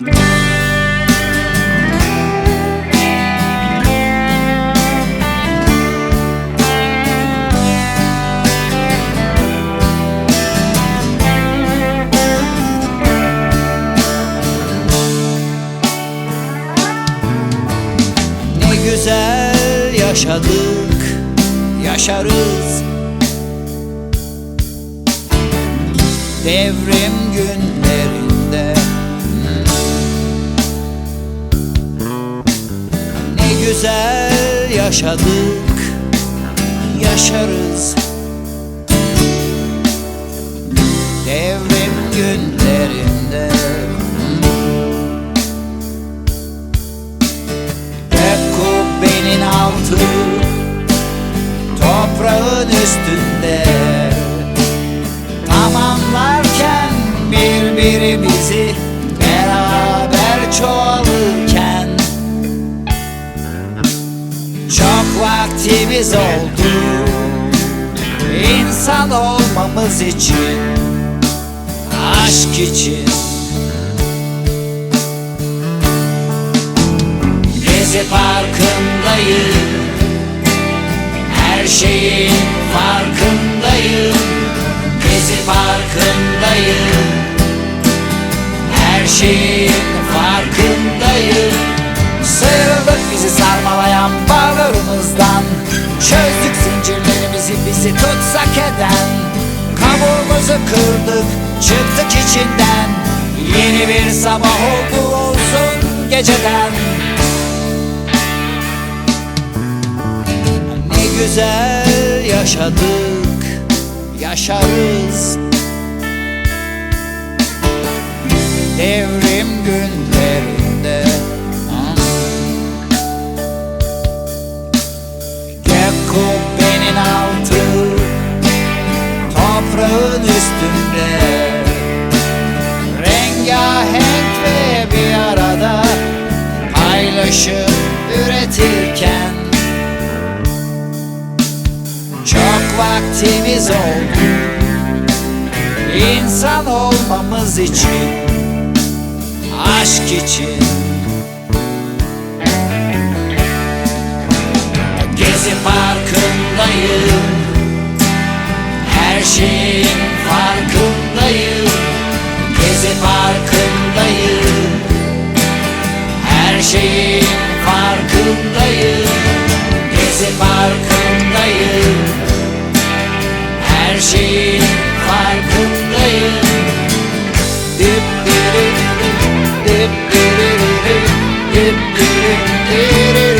Güzel yaşadık, yaşarız. Devrim günlerinde yaşadık, yaşarız. Devrim günlerinde. Gök kubbenin altı Toprağın üstünde. Tamamlarken birbirimizi vaktimiz oldu. İnsan olmamız için Aşk için. Gezi parkındayım Her şeyin farkındayım. Gezi parkındayım Her şeyin tutsak eden Kabuğumuzu kırdık çıktık içinden. Yeni bir sabah oldu olsun geceden. Ne güzel yaşadık, yaşarız vaktimiz oldu. İnsan olmamız için Aşk için. Gezi parkındayım Her şeyin farkındayım. Gezi parkındayım Her şeyin farkındayım. Gezi parkındayım machine if I could play it. Dip, dip, dip, dip, dip, dip, dip, dip, dip, dip, dip, dip, dip, dip, dip, dip